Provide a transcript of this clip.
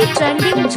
SP Trending